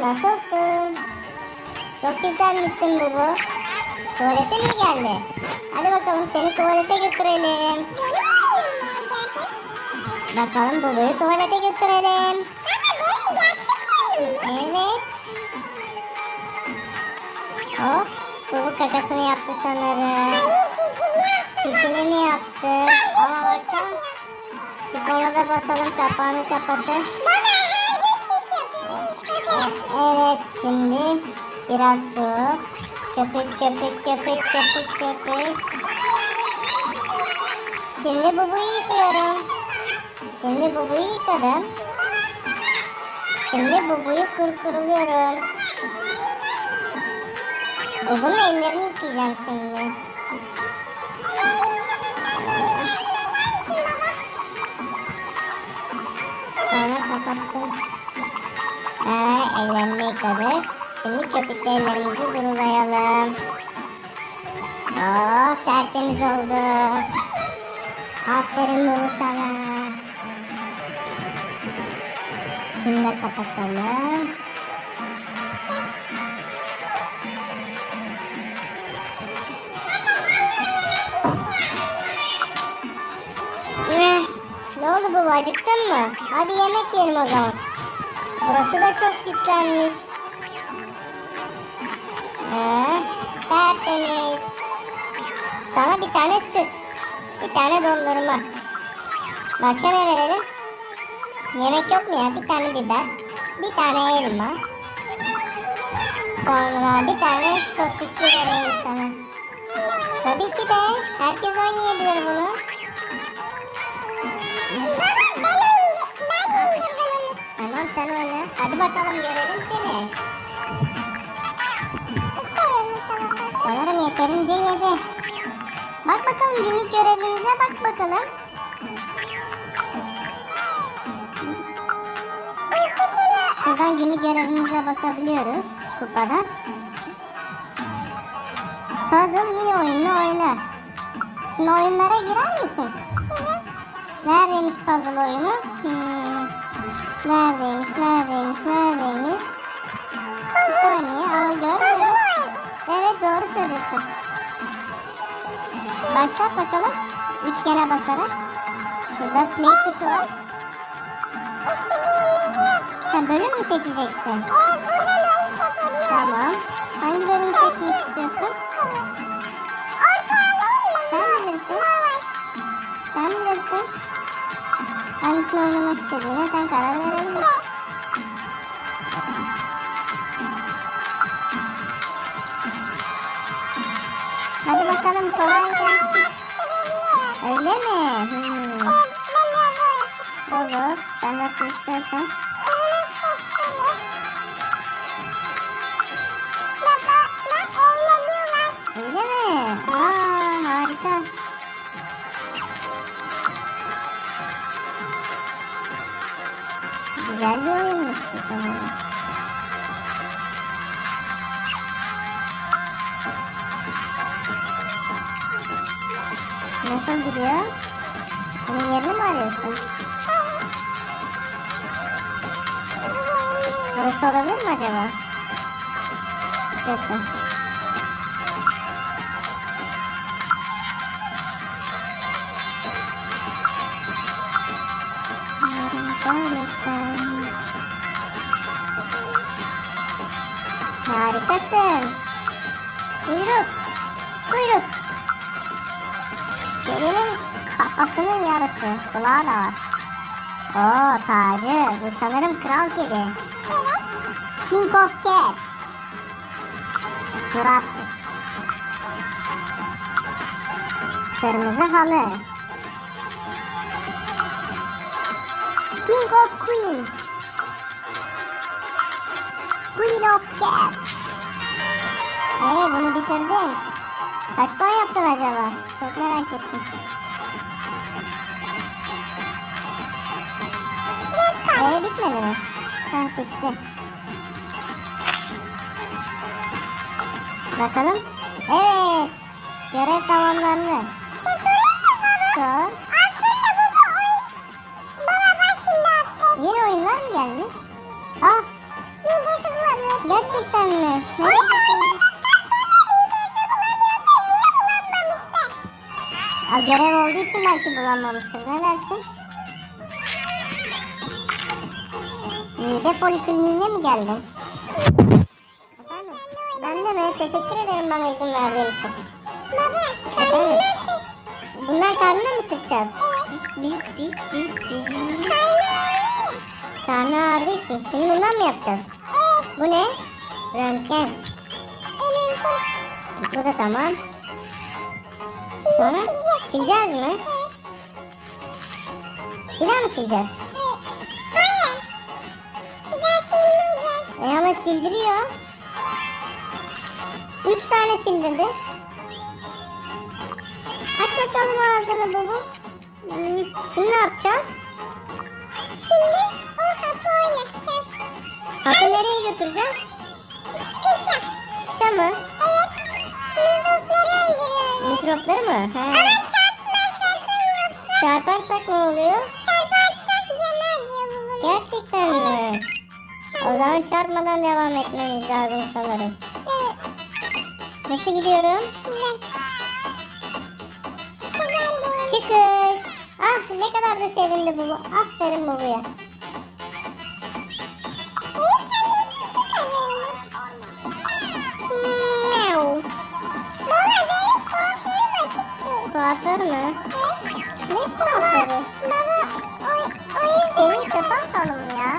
nasılsın? Çok güzelmişsin Bubu. Tuvalete mi geldi? Hadi bakalım seni tuvalete götürelim. Bakalım Bubu'yu tuvalete götürelim. Evet. Hop. Bubu kakasını yaptı sanırım. Çişini mi yaptı? Aa bakalım. Sifona da basalım kapağını kapatın. Evet şimdi biraz su. Köpük köpük köpük köpük köpük. Şimdi bubuyu yıkıyorum. Şimdi bubuyu yıkadım. Şimdi bubuyu kurkuruluyorum. Bubunun ellerini yıkayacağım şimdi. Sonra kapattım. Ha, ellerini yıkadık. Şimdi köpükle ellerimizi durulayalım. Oh tertemiz oldu. Aferin Nuru sana. Şimdi de kapatalım. Ne oldu baba acıktın mı? Hadi yemek yiyelim o zaman. Burası da çok pislenmiş. Ee, tertemiz. Sana bir tane süt. Bir tane dondurma. Başka ne verelim? Yemek yok mu ya? Bir tane biber. Bir tane elma. Sonra bir tane sosisli vereyim sana. Tabii ki de. Herkes oynayabilir bunu. Hadi bakalım görelim seni. Sanırım yeterince yedi. Bak bakalım günlük görevimize bak bakalım. Şuradan günlük görevimize bakabiliyoruz kupada. Puzzle mini oyununu oyna. Şimdi oyunlara girer misin? Neredeymiş puzzle oyunu? Hmm. Neredeymiş, neredeymiş, neredeymiş? Bir saniye ama görmüyorum. Evet doğru söylüyorsun. Başlat bakalım. Üçgene basarak. Şurada play tuşu var. Ha, bölüm mü seçeceksin? Tamam. Hangi bölümü seçmek istiyorsun? Sen bilirsin. Sen bilirsin. Hangisini oynamak istediğine sen karar verebilirsin. Hadi bakalım kolay gelsin. Öyle mi? Hmm. Olur. Sen nasıl istersen. Güzel bir oyunmuş bu sanırım. Nasıl gidiyor? Bunun yerini mi arıyorsun? Burası olabilir mi acaba? Burası. Harikasın. Kuyruk. Kuyruk. Gelinin kafasının yarısı. Kulağı da var. Oo tacı. Bu sanırım kral kedi. King of Cat. Surat. Kırmızı halı. King of Queen. Queen of Cat. Hey bunu bitirdin. Kaç puan yaptın acaba? Çok merak ettim. Ee bitmedi mi? Ha bitti. Bakalım. Evet. Görev tamamlandı. Sor. Yeni oyunlar mı gelmiş? Ah. Ne? Aa, görev olduğu için belki bulanmamıştır. Ne dersin? Mide polikliniğine mi geldin? Efendim? Ben de mi? Teşekkür ederim bana izin verdiğin için. Baba, Efendim? Bunlar karnına mı sıkacağız? Biz, biz, biz, biz. Karnı ağrıdığı için. Şimdi bundan mı yapacağız? Bu ne? Röntgen. Bu da tamam. Sonra sileceğiz mi? Bir daha mı sileceğiz? Hayır. Bir daha silmeyeceğiz. E ama sildiriyor. Üç tane sildirdi. Aç bakalım ağzını baba. Şimdi ne yapacağız? Şimdi o hapı oynatacağız. Hapı nereye götüreceğiz? Çıkışa. Çıkışa mı? Evet. Mikropları öldürüyoruz. Mikropları mı? He. Ama çarpmazsak yoksa Çarparsak ne oluyor? çarparsak canı acıyor bu bunun. Gerçekten mi? O zaman çarpmadan devam etmemiz lazım sanırım. Evet. Nasıl gidiyorum? Güzel. Çıkış. Ah ne kadar da sevindi bu. Aferin babaya. Kuaför mü? Ne kuaförü? Baba o, o Seni çöpe atalım ya.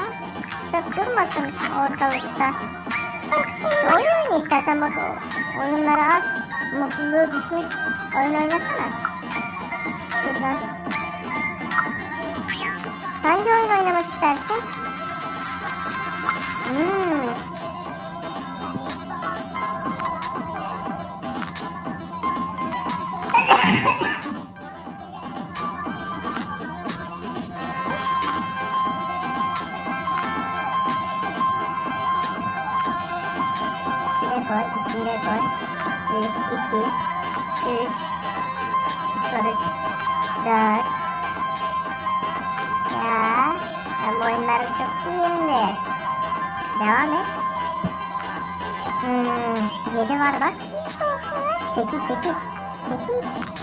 Çöp durmasın ortalıkta. Oyun oyna istersen bak oyunlara az. Mutluluğu düşmüş. Oyun oynasana. Şuradan. Hangi oyun oynamak istersin? 1, 2, 3, 4, 4. Ya ben bu oyunları çok iyiyimdir. Devam et. Hmm, 7 var bak. 8, 8, 8.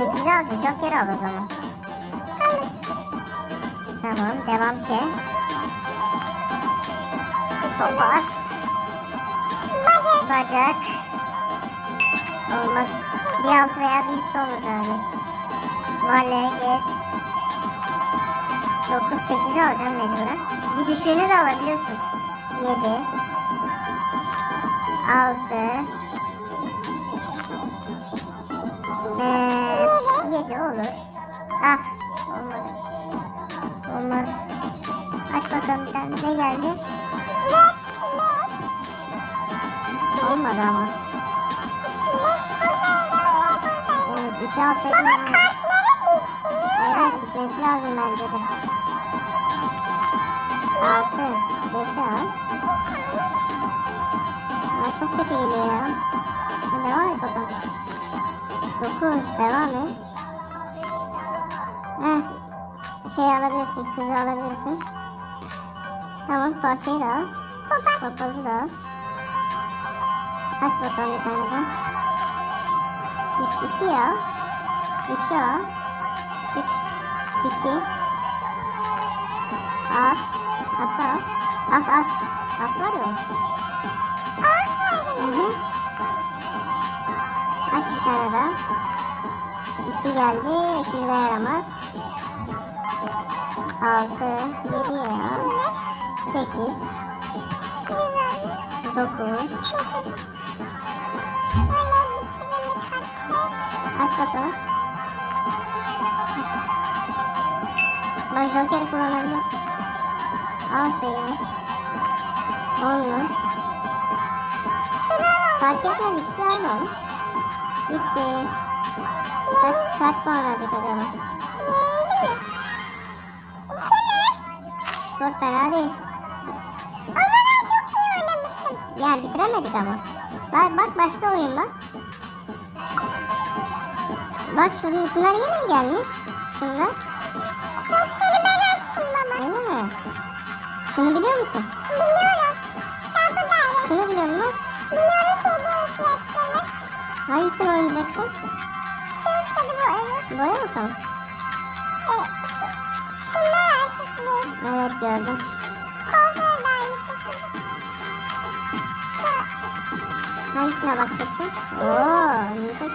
8'i alsın, joker al o zaman. Tamam, devam ki. Topas. Bacak. Bacak. Olmaz. Bir alt veya bir üst olmaz abi. Vale geç. 9 8'i alacağım mecburen. Bir düşüğünü de alabiliyorsun. 7 6 6 5'i al. Aa, çok kötü geliyor ya. Ha, devam et bakalım. 9 devam et. Heh. Şey alabilirsin, kızı alabilirsin. Tamam, parçayı da al. Papazı da al. Aç bakalım bir tane daha. 3, 2 al. 3'ü al. 3, 2. As. As al. As as. As var ya. Hı hı. Aç bir tane daha. 2 geldi. Şimdi de yaramaz. 6, 7 ya. 8, 9. Aç bakalım. Bak Joker'i kullanabiliyorsun. Şeyini. Onu. Fark etmez ikisi aynı oldu. Bitti. Kaç, kaç puan verecek acaba? Skor fena değil. Ya bitiremedik ama. Bak, bak başka oyun bak. Bak şunun, şunlar yeni mi gelmiş? Şunlar. Hepsini ben açtım baba. Öyle mi? Şunu biliyor musun? Biliyorum. Çarpı daire. Şunu biliyor musun? Biliyorum kedi eşleşmemi. Hangisini oynayacaksın? Şu kedi bu evi. Boya mı kalın? Evet. Şunlar açık bir. Evet gördüm. Konferi dairmiş. Hangisine bakacaksın? Oo, ne çok.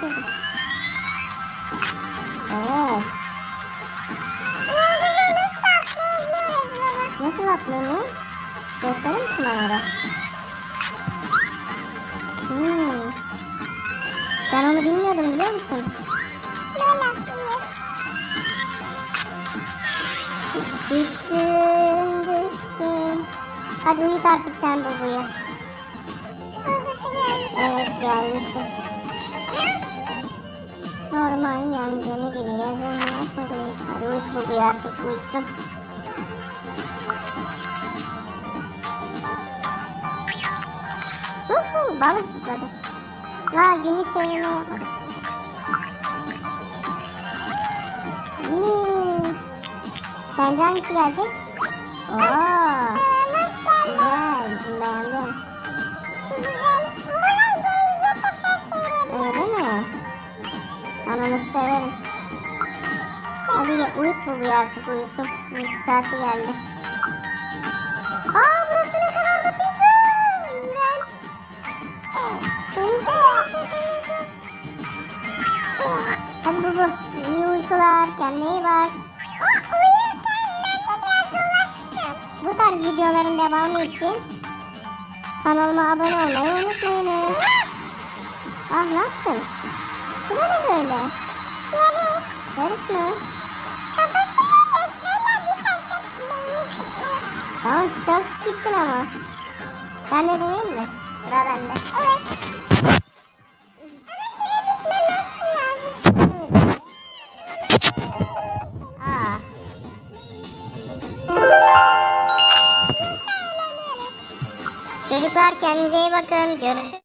Nasıl atlanıyor? Gösterir misin da? Hmm. Ben onu bilmiyordum biliyor musun? Düştüm, düştüm. Hadi uyut artık sen babayı. Evet gelmişti. Orman yangını gibi yazılmaz buradayız. Hadi uyut babayı artık uyutsun. Balık zıpladı. La günlük sevinme yapalım. Nii. Sence hangisi gelecek? Oo, güzel, beğendim. Öyle mi? Ananı severim. Hadi uyut bu artık uyusun. Uyku saati geldi. Hadi baba iyi uykular. Kendine iyi bak. Uyurken ben de biraz dolaştım. Bu tarz videoların devamı için kanalıma abone olmayı unutmayın. Ah ne yaptın? Bu da ne böyle? Yarış. Yarış mı? Kırılır. Tamam çok gittin ama. Ben de deneyeyim mi? Çocuklar kendinize iyi bakın. Görüşürüz.